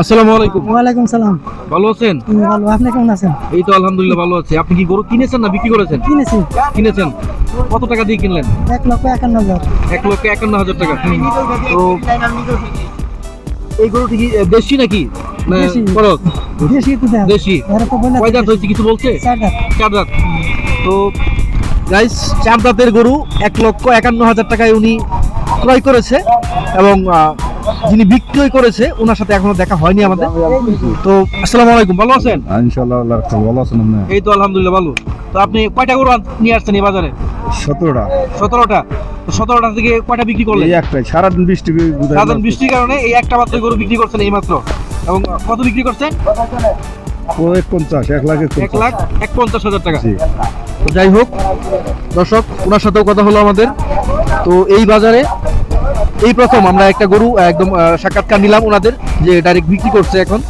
আসসালামু আলাইকুম। ওয়ালাইকুম সালাম। ভালো আছেন? ভালো। আপনি কেমন আছেন? এই তো আলহামদুলিল্লাহ ভালো আছি। আপনি কি গরু কিনেছেন না বিক্রি করেছেন? কিনেছি। কিনেছেন? কত টাকা দিয়ে কিনলেন? এক লক্ষ একান্ন হাজার। এক লক্ষ একান্ন হাজার টাকা। তো এই গরুটি কি দেশি নাকি? খরচ? দেশি দেশি? এরা তো বলে কয় দাঁত হয়েছে কিছু বলছে? চার দাঁত তো গাইস চার দাঁতের গরু এক লক্ষ একান্ন হাজার টাকায় উনি ক্রয় করেছে এবং যিনি বিক্রয় করেছে ওনার সাথে এখনও দেখা হয়নি আমাদের। তো আসসালামু আলাইকুম ভালো আছেন? ইনশাল্লাহ আল্লাহ রাখা ভালো আছেন আপনি? এই তো আলহামদুলিল্লাহ ভালো। তো আপনি কয়টা গরু নিয়ে আসছেন এই বাজারে? সতেরোটা। সতেরোটা। তো সতেরোটা থেকে কয়টা বিক্রি করলেন? এই একটাই সারাদিন বৃষ্টি সাধারণ বৃষ্টির কারণে এই একটা মাত্র গরু বিক্রি করছেন এই মাত্র এবং কত বিক্রি করছেন? এক পঞ্চাশ এক লাখ এক লাখ এক পঞ্চাশ হাজার টাকা। যাই হোক দর্শক ওনার সাথেও কথা হলো আমাদের। তো এই বাজারে এই প্রথম আমরা একটা গরু একদম সাক্ষাৎকার নিলাম ওনাদের যে ডাইরেক্ট বিক্রি করছে এখন।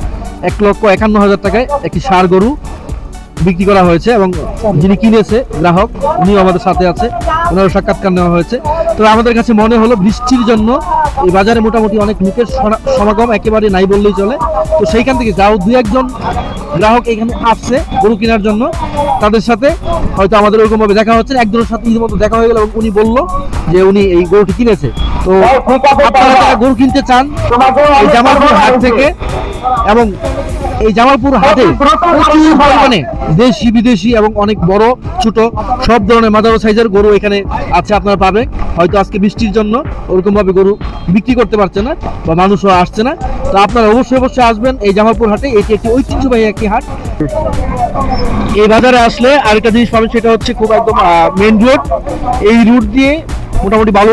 এক লক্ষ একান্ন হাজার টাকায় একটি সার গরু বিক্রি করা হয়েছে এবং যিনি কিনেছে, গ্রাহক, উনিও আমাদের সাথে আছে, ওনারও সাক্ষাৎকার নেওয়া হয়েছে। তো আমাদের কাছে মনে হলো বৃষ্টির জন্য এই বাজারে মোটামুটি অনেক লোকের সমাগম একেবারে নাই বললেই চলে। তো সেইখান থেকে যাও দু একজন গ্রাহক এখানে আসছে গরু কেনার জন্য। তাদের সাথে হয়তো আমাদের ওরকম ভাবে দেখা হচ্ছে একজনের সাথে ইতিমধ্যে দেখা হয়ে গেল এবং উনি বলল যে উনি এই গরুটি কিনেছে। তো আপনারা যারা গরু কিনতে চান এই জামালপুর হাট থেকে এবং এই জামালপুর হাটে প্রচুর পরিমাণে দেশি বিদেশি এবং অনেক বড় ছোট সব ধরনের মাদারো সাইজের গরু এখানে আছে আপনারা পাবে হয়তো আজকে বৃষ্টির জন্য ওরকম ভাবে গরু বিক্রি করতে পারছে না বা মানুষও আসছে না। তো আপনারা অবশ্যই অবশ্যই আসবেন এই জামালপুর হাটে। এটি একটি ঐতিহ্যবাহী একটি হাট। এই বাজারে আসলে আরেকটা জিনিস পাবেন, সেটা হচ্ছে খুব একদম মেন রোড এই রুট দিয়ে মোটামুটি ভালো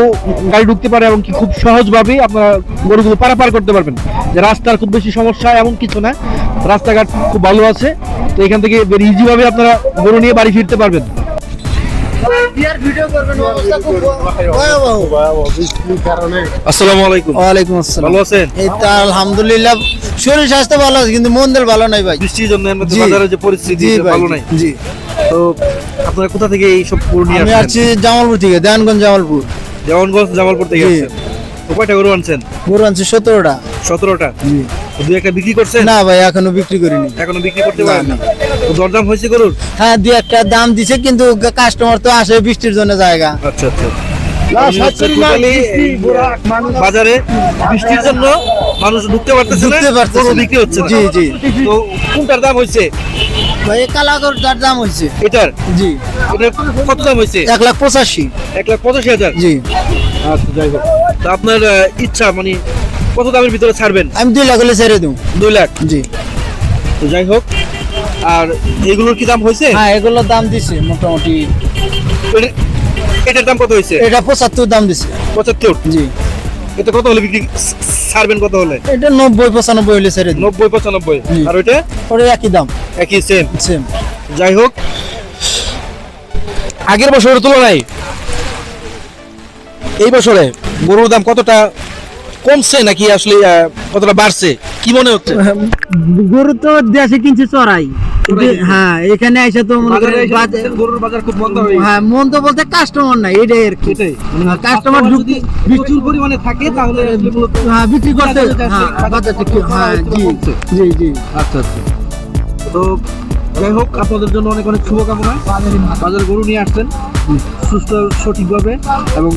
গাড়ি ঢুকতে পারে এবং কি খুব সহজভাবে আপনারা গরুগুলো পারাপার করতে পারবেন। যে রাস্তার খুব বেশি সমস্যা এমন কিছু না। রাস্তাঘাট খুব ভালো আছে। তো এখান থেকে ইজিভাবে আপনারা গরু নিয়ে বাড়ি ফিরতে পারবেন। আসসালামু আলাইকুম। ওয়ালাইকুম আসসালাম। ভালো আছেন? এই তো আলহামদুলিল্লাহ শরীর স্বাস্থ্য ভালো আছে কিন্তু মন দিল ভালো নাই ভাই। বৃষ্টির জন্য। বাজারের যে পরিস্থিতি ভালো নাই। জি। তো আপনারা কোথা থেকে এই সব নিয়ে আমি আসছি জামালপুর থেকে দেয়ানগঞ্জ জামালপুর। দেওয়ানগঞ্জ জামালপুর থেকে আসছেন। কয়টা গরু আনছেন? গরু আনছি সতেরোটা। সতেরোটা। জি। দুই একটা বিক্রি করছেন না ভাই এখনও বিক্রি করিনি। এখনও বিক্রি করতে পারেন না না। দরদাম হয়েছে গরুর? হ্যাঁ দুই একটা দাম দিছে কিন্তু কাস্টমার তো আসে বৃষ্টির জন্য জায়গা। আচ্ছা আচ্ছা। বাজারে বৃষ্টির জন্য মানুষ ঢুকতে পারতেছে না গরু বিক্রি হচ্ছে জি, জি। তো কোনটার দাম হয়েছে? ভাই এই কালা দাম হচ্ছে এটার? জি। এটার কত দাম হয়েছে? এক লাখ পঁচাশি। এক লাখ পঁচাশি হাজার? জি। আচ্ছা যাই হোক। আপনার ইচ্ছা মানে কত দামের ভিতরে ছাড়বেন? আমি দুই লাখ হলে ছেড়ে দেবো। দুই লাখ? জি। তো যাই হোক আর এগুলোর কি দাম হয়েছে? হ্যাঁ এগুলোর দাম দিছে মোটামুটি। এটার- দাম কত হয়েছে? এটা পঁচাত্তর দাম দিছে। পঁচাত্তর? জি। এটা কত হলে বিক্রি ছাড়বেন কত হলে? এটা নব্বই পঁচানব্বই হলে ছেড়ে নব্বই পঁচানব্বই। আর ওইটা? ওটা একই দাম। একই সেম সেম যাই হোক আগের বছরের তুলনায় এই বছরে গরুর দাম কতটা কমছে নাকি আসলে কতটা বাড়ছে? কি মনে হচ্ছে? গরু তো দেশে কিনছে চড়াই। হ্যাঁ এখানে এসে তো মনে করেন গরুর বাজার খুব মন্দ হয়ে হ্যাঁ মন তো বলতে কাস্টমার নাই এটাই আর কি। কাস্টমার যদি প্রচুর পরিমাণে থাকে তাহলে হ্যাঁ বিক্রি করতে হ্যাঁ হ্যাঁ জি জি জি। আচ্ছা আচ্ছা। তো যাই হোক আপনাদের জন্য অনেক অনেক শুভকামনা। বাজারে গরু নিয়ে আসছেন। সুস্থ সঠিকভাবে এবং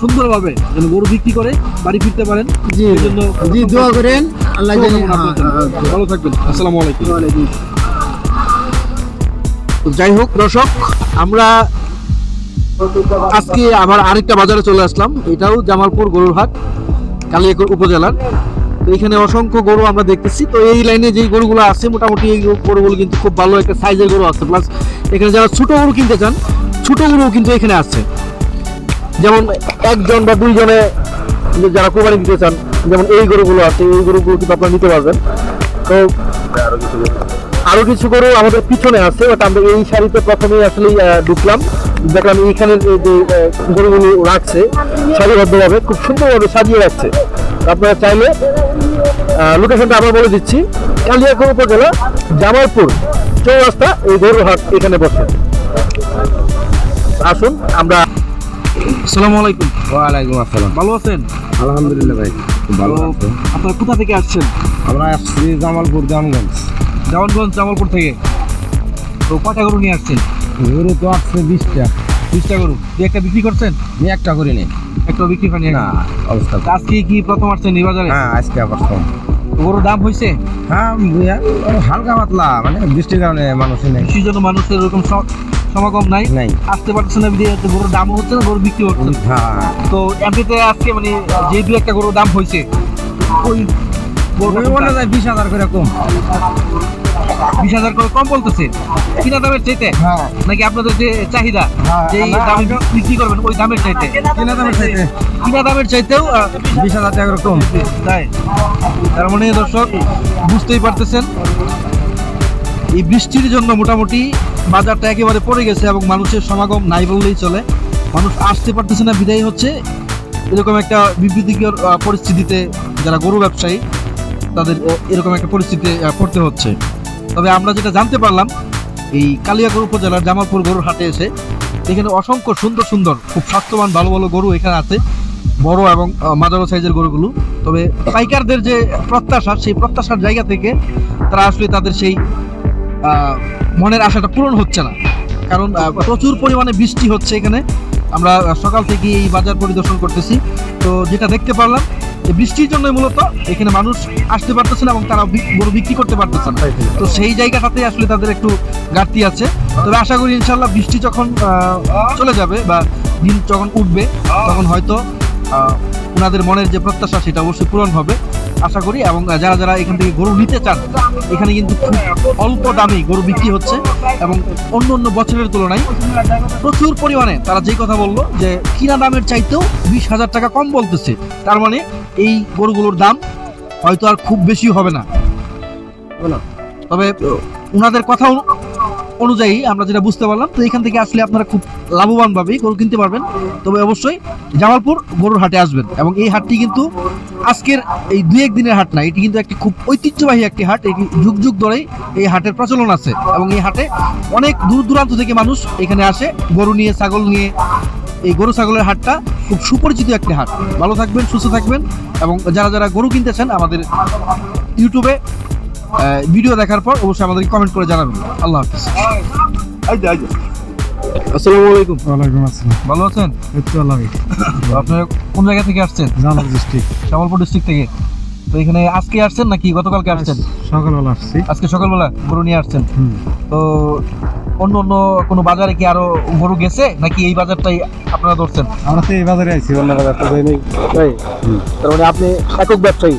সুন্দরভাবে যেন গরু বিক্রি করে বাড়ি ফিরতে পারেন। জি। জন্য জি দোয়া করেন। আল্লাহ হ্যাঁ, জন্য। হ্যাঁ, ভালো থাকবেন। আসসালামু আলাইকুম। যাই হোক দর্শক আমরা আজকে আবার আরেকটা বাজারে চলে আসলাম। এটাও জামালপুর গরুর হাট কালিয়াকৈর উপজেলার। তো এখানে অসংখ্য গরু আমরা দেখতেছি। তো এই লাইনে যেই গরুগুলো আছে মোটামুটি এই গরুগুলো কিন্তু খুব ভালো একটা সাইজের গরু আছে। প্লাস এখানে যারা ছোট গরু কিনতে চান ছোট গরুও কিন্তু এখানে আছে। যেমন একজন বা দুইজনে যারা কোরবানি দিতে চান যেমন এই গরুগুলো আছে এই গরুগুলো কিন্তু আপনারা নিতে পারবেন। তো আরও কিছু গরু আমাদের পিছনে আছে বাট আমরা এই শাড়িতে প্রথমেই আসলে ঢুকলাম। দেখলাম এইখানে যে, গরুগুলো রাখছে সারিবদ্ধভাবে খুব সুন্দরভাবে সাজিয়ে রাখছে। আপনারা চাইলে লোকেশনটা আবার বলে দিচ্ছি। কালিয়াকৈর উপজেলা জামালপুর চৌরাস্তা এই গরু হাট এখানে বসে। আসুন আমরা আসসালামু আলাইকুম। ওয়ালাইকুম আসসালাম। ভালো আছেন? আলহামদুলিল্লাহ ভাই ভালো তো আছে। আপনারা কোথা থেকে আসছেন? আমরা আসছি জামালপুর জামগঞ্জ জামানগঞ্জ জামালপুর থেকে। তো কটা গরু নিয়ে আসছেন? গরু তো আসছে বিশটা। বিশটা গরু। দু একটা বিক্রি করছেন? আমি একটা করি নি একটা বিক্রি করেনি না অবস্থা আজকে কি প্রথম আসছেন এই বাজারে হ্যাঁ আজকে কম গরুর দাম হয়েছে? হ্যাঁ হালকা পাতলা মানে বৃষ্টির কারণে মানুষই নেই। কৃষির জন্য মানুষের এরকম সমাগম নাই। নাই। আসতে পারছে না হচ্ছে গরুর দামও হচ্ছে না গরু বিক্রি হচ্ছে হ্যাঁ। তো এমনিতে আজকে মানে যে দু একটা গরুর দাম হয়েছে ওই বিশ হাজার করে কম। বিশ হাজার করে কম বলতেছে। কিনা দামের চাইতে? হ্যাঁ। নাকি আপনাদের যে চাহিদা হ্যাঁ, যে এই দামে বিক্রি করবেন ওই দামের চাইতে? কিনা দামের চাইতে। কিনা দামের চাইতেও বিশ হাজার টাকা কম। তাই। তার মানে দর্শক বুঝতেই পারতেছেন এই বৃষ্টির জন্য মোটামুটি বাজারটা একেবারে পড়ে গেছে এবং মানুষের সমাগম নাই বললেই চলে। মানুষ আসতে পারতেছে না বিদায় হচ্ছে। এরকম একটা বিবৃতিকর আহ, পরিস্থিতিতে যারা গরু ব্যবসায়ী তাদের এরকম একটা পরিস্থিতিতে পড়তে হচ্ছে। তবে আমরা যেটা জানতে পারলাম, এই কালিয়াগড় উপজেলার জামালপুর গরুর হাটে এসে এখানে অসংখ্য সুন্দর সুন্দর, খুব স্বাস্থ্যবান, ভালো ভালো গরু এখানে আছে, বড় এবং মাঝারো সাইজের গরুগুলো। তবে পাইকারদের যে প্রত্যাশা, সেই প্রত্যাশার জায়গা থেকে তারা আসলে তাদের সেই মনের আশাটা পূরণ হচ্ছে না। কারণ প্রচুর পরিমাণে বৃষ্টি হচ্ছে এখানে। আমরা সকাল থেকে এই বাজার পরিদর্শন করতেছি। তো যেটা দেখতে পারলাম বৃষ্টির জন্য মূলত এখানে মানুষ আসতে পারতেছে না এবং তারা গরু বিক্রি করতে পারতেছে না। তো সেই জায়গাটাতে আসলে তাদের একটু ঘাটতি আছে। তবে আশা করি ইনশাল্লাহ বৃষ্টি যখন চলে যাবে বা দিন যখন উঠবে তখন হয়তো ওনাদের মনের যে প্রত্যাশা সেটা অবশ্যই পূরণ হবে। আশা করি এবং যারা যারা এখান থেকে গরু নিতে চান, এখানে কিন্তু খুব অল্প দামে গরু বিক্রি হচ্ছে এবং অন্য অন্য বছরের তুলনায় প্রচুর পরিমাণে। তারা যেই কথা বলল যে কিনা দামের চাইতেও বিশ হাজার টাকা কম বলতেছে। তার মানে এই গরুগুলোর দাম হয়তো আর খুব বেশি হবে না। তবে ওনাদের কথা অনুযায়ী আমরা যেটা বুঝতে পারলাম, তো এখান থেকে আসলে আপনারা খুব লাভবান ভাবেই গরু কিনতে পারবেন। তবে অবশ্যই জামালপুর গরুর হাটে আসবেন এবং এই হাটটি কিন্তু আজকের এই দুই এক দিনের হাট না, এটি কিন্তু একটি খুব ঐতিহ্যবাহী একটি হাট। এটি যুগ যুগ ধরেই এই হাটের প্রচলন আছে এবং এই হাটে অনেক দূর দূরান্ত থেকে মানুষ এখানে আসে, গরু নিয়ে, ছাগল নিয়ে। এই গরু ছাগলের হাটটা খুব সুপরিচিত একটি হাট। ভালো থাকবেন, সুস্থ থাকবেন এবং যারা যারা গরু কিনতেছেন আমাদের ইউটিউবে ভিডিও দেখার পর অবশ্যই আমাদেরকে কমেন্ট করে জানাবেন। আল্লাহ হাফিজ। আসসালামু আলাইকুম। ওয়ালাইকুম আসসালাম। ভালো আছেন? একটু আল্লাহ তো আপনারা কোন জায়গা থেকে আসছেন? জামাল ডিস্ট্রিক্ট জামালপুর ডিস্ট্রিক্ট থেকে। তো এখানে আজকে আসছেন নাকি? গতকালকে আসছেন? সকালবেলা আসছি। আজকে সকালবেলা গরু নিয়ে আসছেন। তো অন্য অন্য কোনো বাজারে কি আরও গরু গেছে? নাকি এই বাজারটাই আপনারা ধরছেন? আমরা তো এই বাজারে আইছি অন্য বাজার তো যাই নাই। তার মানে আপনি একক ব্যবসায়ী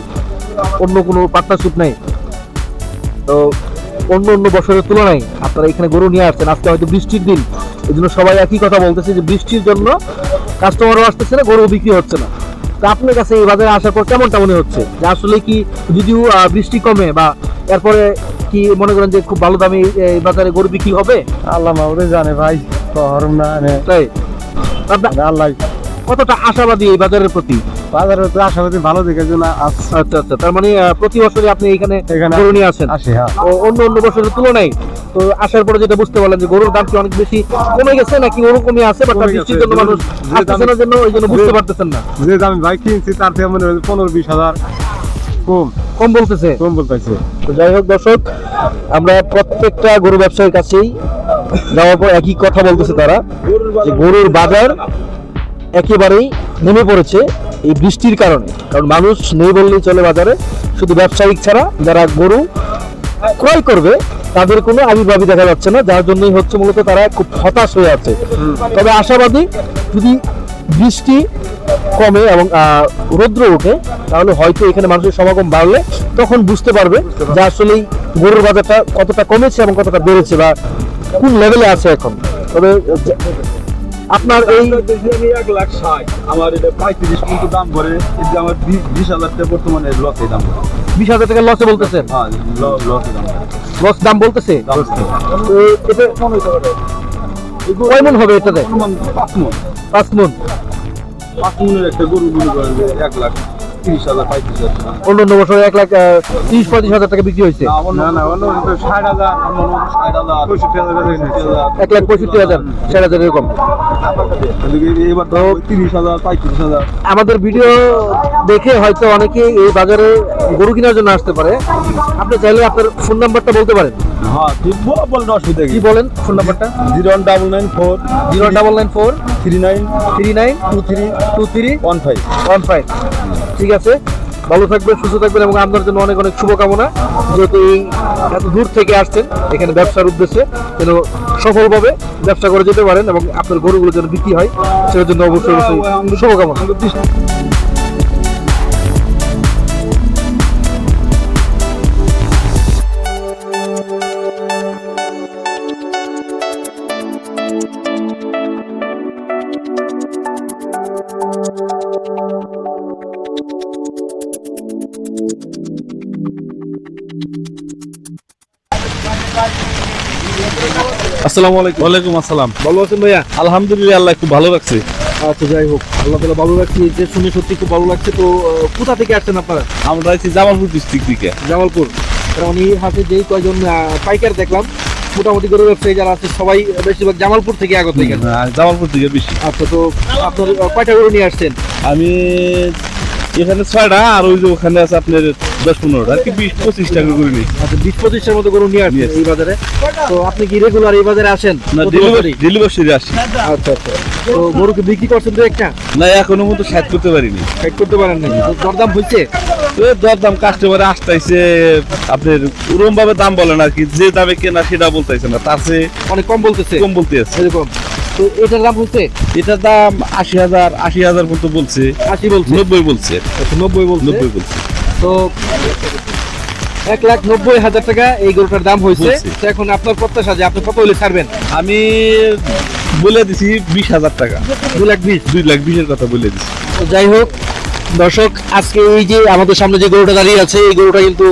অন্য কোনো পার্টনারশিপ নাই। তো অন্য অন্য বছরের তুলনায় আপনারা এখানে গরু নিয়ে আসছেন আজকে হয়তো বৃষ্টির দিন। এই জন্য সবাই একই কথা বলতেছে যে বৃষ্টির জন্য কাস্টমারও আসতেছে না গরু বিক্রি হচ্ছে না। তা আপনার কাছে এই বাজারে আসার পর কেমনটা মনে হচ্ছে? যে আসলে কি যদিও বৃষ্টি কমে বা এরপরে কি মনে করেন যে খুব ভালো দামে এই বাজারে গরু বিক্রি হবে? আল্লাহ জানে ভাই হরম না এনে তাই? আল্লাহ কতটা আশাবাদী এই বাজারের প্রতি? বাজারে তো আশাবাদী ভালো জন্য আচ্ছা আচ্ছা। তার মানে প্রতি বছরই আপনি এখানে এখানে গরু নিয়ে আসেন? হ্যাঁ। ও অন্য অন্য বছরের তুলনায়? তো আসার পরে যেটা বুঝতে পারলেন যে গরুর দাম কি অনেক বেশি কমে গেছে নাকি ওরকমই আছে বা। বৃষ্টির জন্য মানুষ আসতেছে না জন্য ওই জন্য বুঝতে পারতেছেন না। যে দামি বাইক কিনছি তার থেকে মনে হয় পনেরো বিশ হাজার কম। কম বলতেছে? কম বলতেছে। তো যাই হোক দর্শক আমরা প্রত্যেকটা গরু ব্যবসায়ীর কাছেই যাওয়ার পর একই কথা বলতেছে তারা যে গরুর বাজার একেবারেই নেমে পড়েছে এই বৃষ্টির কারণে। কারণ মানুষ নেই বললেই চলে বাজারে। শুধু ব্যবসায়িক ছাড়া যারা গরু ক্রয় করবে, তাদের কোনো আবির্ভাবই দেখা যাচ্ছে না। যার জন্যই হচ্ছে মূলত তারা খুব হতাশ হয়ে আছে। তবে আশাবাদী যদি বৃষ্টি কমে এবং রৌদ্র ওঠে, তাহলে হয়তো এখানে মানুষের সমাগম বাড়লে তখন বুঝতে পারবে যে আসলেই গরুর বাজারটা কতটা কমেছে এবং কতটা বেড়েছে বা কোন লেভেলে আছে এখন। তবে আপনার এই আমি এক লাখ ষাট। আমার এটা পঁয়ত্রিশ কিন্তু দাম করে কিন্তু আমার বিশ হাজার টাকা বর্তমানে লসে দাম করে বিশ হাজার টাকা লসে বলতেছেন? হ্যাঁ লসে দাম লস দাম বলতেছে? এটা কয় মন হবে এটাতে? পাঁচ মন পাঁচ মন। পাঁচ মনের একটা গরু মনে করেন এক লাখ তিরিশ হাজার হাজার অন্য অন্য বছর এক লাখ তিরিশ পঁয়ত্রিশ হাজার টাকা বিক্রি হয়েছে। এক লাখ পঁয়ষট্টি হাজার ষাট হাজার এরকম। এবার তিরিশ হাজার পঁয়ত্রিশ হাজার আমাদের ভিডিও দেখে হয়তো অনেকে এই বাজারে গরু কেনার জন্য আসতে পারে। আপনি চাইলে আপনার ফোন নাম্বারটা বলতে পারেন। হ্যাঁ ঠিক বল- বলেন অসুবিধা কি কি বলেন ফোন নাম্বারটা zero one double nine four zero double nine four three nine three nine two three two three one five one five. ঠিক আছে? ভালো থাকবেন সুস্থ থাকবেন এবং আপনার জন্য অনেক অনেক শুভকামনা। যেহেতু এই এত দূর থেকে আসছেন এখানে ব্যবসার উদ্দেশ্যে যেন সফলভাবে ব্যবসা করে যেতে পারেন এবং আপনার গরুগুলো যেন বিক্রি হয়, সেটার জন্য অবশ্যই অবশ্যই শুভকামনা। আসসালামু আলাইকুম। ওয়ালাইকুম আসসালাম। ভালো আছেন ভাইয়া? আলহামদুলিল্লাহ আল্লাহ খুব ভালো লাগছে আচ্ছা যাই হোক আল্লাহ তালা ভালো লাগছে যে শুনে সত্যি খুব ভালো লাগছে। তো কোথা থেকে আসছেন আপনারা? আমরা আছি জামালপুর ডিস্ট্রিক্ট থেকে জামালপুর। কারণ এই হাটে যেই কয়জন পাইকার দেখলাম মোটামুটি গরু ব্যবসায়ী যারা আছে সবাই বেশিরভাগ জামালপুর থেকে আগত হ্যাঁ, জামালপুর থেকে বেশি। আচ্ছা তো আপনার কয়টা গরু নিয়ে আসছেন? আমি এখানে ছয়টা আর ওই যে ওখানে আছে আপনার দশ পনেরোটা আর কি বিশ পঁচিশ টাকা করে নিই। আচ্ছা বিশ পঁচিশটার মতো গরু নিয়ে এই বাজারে। তো আপনি কি রেগুলার এই বাজারে আসেন? না ডেলিভারি ডেলিভারি আসি। আচ্ছা আচ্ছা। তো বিক্রি করছেন তো একটা? না এখনও মতো সাইড করতে পারিনি। ফেক করতে পারেন না দরদাম হয়েছে? দরদাম কাস্টমারে আসতেছে আপনার ওরম ভাবে দাম বলেন আর কি যে দামে কেনা সেটা বলতেছে না তার চেয়ে অনেক কম বলতেছে। কম বলতে আছে। এরকম। তো এটার দাম হচ্ছে? এটার দাম আশি হাজার আশি হাজার মতো বলছে। আশি বলছে? নব্বই বলছে। আচ্ছা, নব্বই বলছে। নব্বই বলছে। তো এক লাখ নব্বই হাজার টাকা এই গরুটার দাম হয়েছে। তো এখন আপনার প্রত্যাশা যে আপনি কত হলে ছাড়বেন? আমি বলে দিছি বিশ হাজার টাকা। দু লাখ বিশ। দুই লাখ বিশের কথা বলে দিছি। তো যাই হোক দর্শক আজকে এই যে আমাদের সামনে যে গরুটা দাঁড়িয়ে আছে এই গরুটা কিন্তু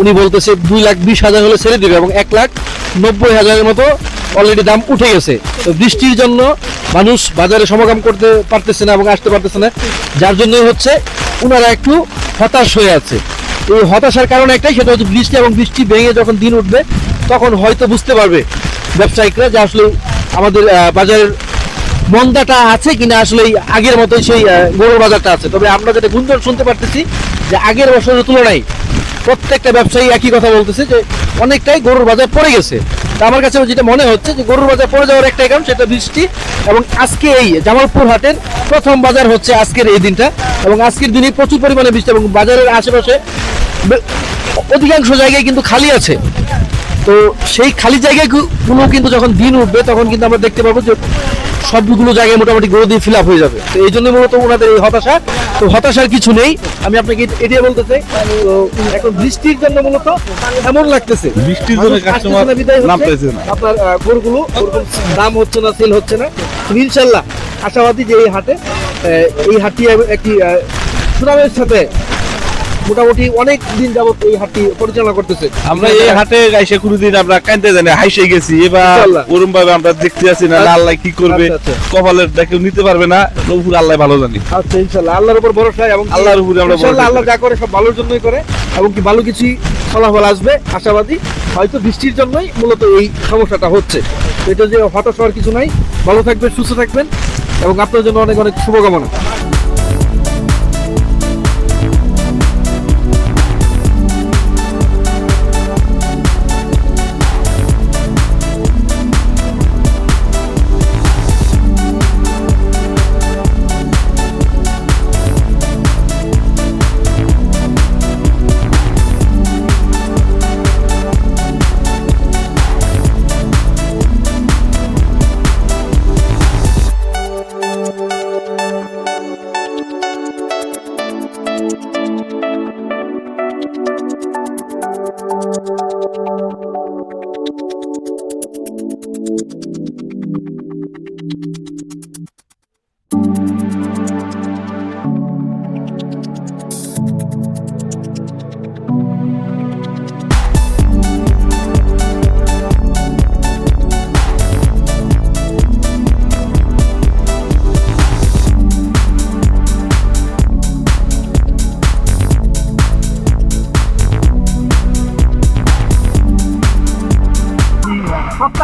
উনি বলতেছে দুই লাখ বিশ হাজার হলে ছেড়ে দিবে এবং এক লাখ নব্বই হাজারের মতো অলরেডি দাম উঠে গেছে। তো বৃষ্টির জন্য মানুষ বাজারে সমাগম করতে পারতেছে না এবং আসতে পারতেছে না। যার জন্যই হচ্ছে ওনারা একটু হতাশ হয়ে আছে। এই হতাশার কারণ একটাই, সেটা হচ্ছে বৃষ্টি এবং বৃষ্টি ভেঙে যখন দিন উঠবে, তখন হয়তো বুঝতে পারবে ব্যবসায়িকরা যে আসলে আমাদের বাজারের মন্দাটা আছে কিনা আসলে আগের মতোই সেই গরুর বাজারটা আছে। তবে আমরা যেটা গুঞ্জন শুনতে পারতেছি যে আগের বছরের তুলনায় প্রত্যেকটা ব্যবসায়ী একই কথা বলতেছে যে অনেকটাই গরুর বাজার পড়ে গেছে। তা আমার কাছে যেটা মনে হচ্ছে যে গরুর বাজার পড়ে যাওয়ার একটাই কারণ সেটা বৃষ্টি এবং আজকে এই জামালপুর হাটের প্রথম বাজার হচ্ছে আজকের এই দিনটা এবং আজকের দিনে প্রচুর পরিমাণে বৃষ্টি এবং বাজারের আশেপাশে অধিকাংশ জায়গায় কিন্তু খালি আছে। তো সেই খালি জায়গাগুলো কিন্তু যখন দিন উঠবে তখন কিন্তু আমরা দেখতে পাবো যে সবগুলো জায়গায় মোটামুটি গরু দিয়ে ফিল আপ হয়ে যাবে। তো এই জন্য মূলত ওনাদের এই হতাশা। তো হতাশার কিছু নেই। আমি আপনাকে এট- এটাই বলতে চাই এখন বৃষ্টির জন্য মূলত এমন লাগতেছে। বৃষ্টির জন্য কাস্টমার বিদায় নামতেছে না। আপনার গরুগুলো দাম হচ্ছে না সেল হচ্ছে না। ইনশাল্লাহ আশাবাদী যে এই হাটে এই হাটটি একটি সুনামের সাথে মোটামুটি অনেক দিন যাবত এই হাটটি পরিচালনা করতেছে। আমরা এই হাটে গাইছে কোনোদিন আমরা কানতে জানি হাইসে গেছি। এবার ওরম ভাবে আমরা দেখতে আছি না আল্লাহ কি করবে আচ্ছা, আচ্ছা। কপালের কেউ নিতে পারবে না উপর আল্লাহ ভালো জানি। আচ্ছা ইনশাল্লাহ আল্লাহর উপর ভরসা এবং আল্লাহর উপরে আমরা ইনশাল্লাহ আল্লাহ যা করে সব ভালোর জন্যই করে এবং কি ভালো কিছু ফলাফল আসবে আশাবাদী। হয়তো বৃষ্টির জন্যই মূলত এই সমস্যাটা হচ্ছে। এটা যে হতাশ হওয়ার কিছু নাই। ভালো থাকবেন সুস্থ থাকবেন এবং আপনার জন্য অনেক অনেক শুভকামনা।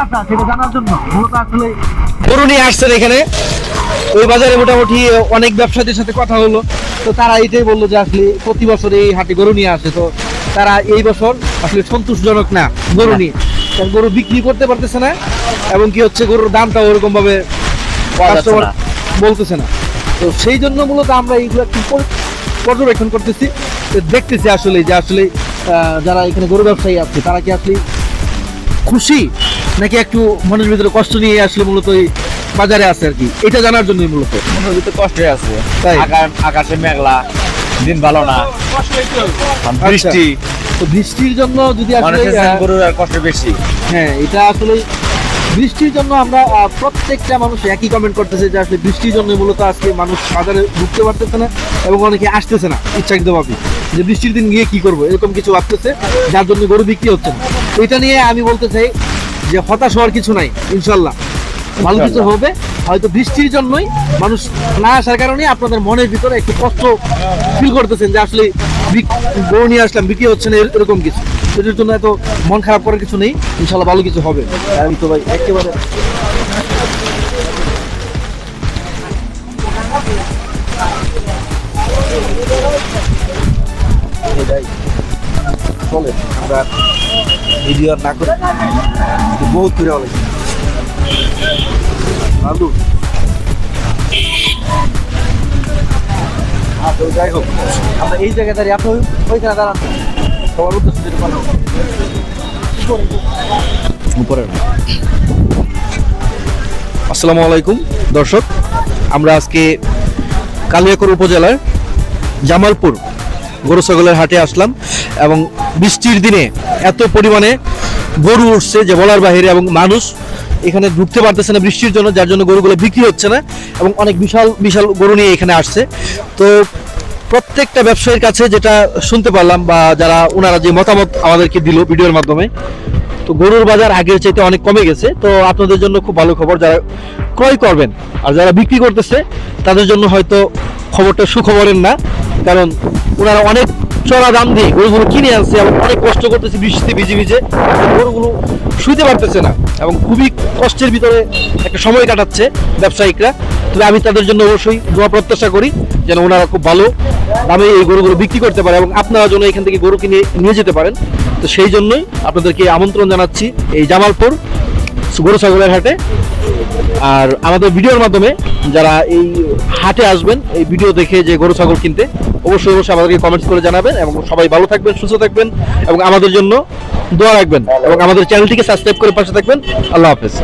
সত্যতা সেটা জানার জন্য। মূলত আসলে গরু নিয়ে আসছেন এখানে। ওই বাজারে মোটামুটি অনেক ব্যবসায়ীদের সাথে কথা হলো। তো তারা এটাই বলল যে আসলে প্রতি বছর এই হাটে গরু নিয়ে আসে। তো তারা এই বছর আসলে সন্তোষজনক না গরু নিয়ে। কারণ গরু বিক্রি করতে পারতেছে না এবং কি হচ্ছে গরুর দামটা ওরকম ভাবে কাস্টমার বলতেছে না। তো সেই জন্য মূলত আমরা এইগুলো একটু পর্যবেক্ষণ করতেছি। তো দেখতেছি আসলে যে আসলে যারা এখানে গরু ব্যবসায়ী আছে তারা কি আসলে খুশি নাকি একটু মনের ভিতরে কষ্ট নিয়ে আসলে মূলত এই বাজারে আছে আর কি? এটা জানার জন্য মূলত। মনের ভিতরে কষ্টে আছে। তাই? আকাশে মেঘলা দিন ভালো না। বৃষ্টি। তো বৃষ্টির জন্য যদি আসলে গরুর আর কষ্ট বেশি। হ্যাঁ এটা আসলে বৃষ্টির জন্য আমরা প্রত্যেকটা মানুষ একই কমেন্ট করতেছে যে আসলে বৃষ্টির জন্য মূলত আজকে মানুষ বাজারে ঢুকতে পারতেছে না এবং অনেকে আসতেছে না ইচ্ছাকৃতভাবে। যে বৃষ্টির দিন গিয়ে কি করব এরকম কিছু ভাবতেছে যার জন্য গরু বিক্রি হচ্ছে না। এটা নিয়ে আমি বলতে চাই যে হতাশ হওয়ার কিছু নাই ইনশাল্লাহ। ভালো কিছু হবে হয়তো বৃষ্টির জন্যই মানুষ না আসার কারণে আপনাদের মনের ভিতরে একটু কষ্ট ফিল করতেছেন যে আসলে গরু নিয়ে আসলাম বিক্রি হচ্ছে না এরকম কিছু। এটার জন্য এত মন খারাপ করার কিছু নেই ইনশাল্লাহ ভালো কিছু হবে। আমি তো ভাই একেবারে। চলে আমরা ভিডিও আর না করে বহুত ফিরে হলে ভালো আচ্ছা যাই হোক, আমরা এই জায়গায় দাঁড়িয়ে, আপনি ওইখানে দাঁড়ান। সবার উদ্দেশ্য পারবেন উপরে। আসসালামু আলাইকুম, দর্শক। আমরা আজকে কালিয়াকর উপজেলার জামালপুর গরু ছাগলের হাটে আসলাম এবং বৃষ্টির দিনে এত পরিমাণে গরু উঠছে যে বলার বাইরে এবং মানুষ এখানে ঢুকতে পারতেছে না বৃষ্টির জন্য, যার জন্য গরুগুলো বিক্রি হচ্ছে না এবং অনেক বিশাল বিশাল গরু নিয়ে এখানে আসছে। তো প্রত্যেকটা ব্যবসায়ীর কাছে যেটা শুনতে পারলাম বা যারা ওনারা যে মতামত আমাদেরকে দিল ভিডিওর মাধ্যমে, তো গরুর বাজার আগের চাইতে অনেক কমে গেছে। তো আপনাদের জন্য খুব ভালো খবর, যারা ক্রয় করবেন আর যারা বিক্রি করতেছে, তাদের জন্য হয়তো খবরটা সুখবরের না, কারণ ওনারা অনেক চড়া দাম দিয়ে গরুগুলো কিনে আনছে এবং অনেক কষ্ট করতেছে বৃষ্টিতে ভিজে ভিজে গরুগুলো শুইতে পারতেছে না এবং খুবই কষ্টের ভিতরে একটা সময় কাটাচ্ছে ব্যবসায়িকরা। তবে আমি তাদের জন্য অবশ্যই দোয়া প্রত্যাশা করি যেন ওনারা খুব ভালো দামে এই গরুগুলো বিক্রি করতে পারে এবং আপনারা যেন এখান থেকে গরু কিনে নিয়ে যেতে পারেন। তো সেই জন্যই আপনাদেরকে আমন্ত্রণ জানাচ্ছি এই জামালপুর গরু ছাগলের হাটে। আর আমাদের ভিডিওর মাধ্যমে যারা এই হাটে আসবেন, এই ভিডিও দেখে যে গরু, ছাগল কিনতে, অবশ্যই অবশ্যই আমাদেরকে কমেন্টস করে জানাবেন এবং সবাই ভালো থাকবেন, সুস্থ থাকবেন এবং আমাদের জন্য দোয়া রাখবেন এবং আমাদের চ্যানেলটিকে সাবস্ক্রাইব করে পাশে থাকবেন। আল্লাহ হাফেজ।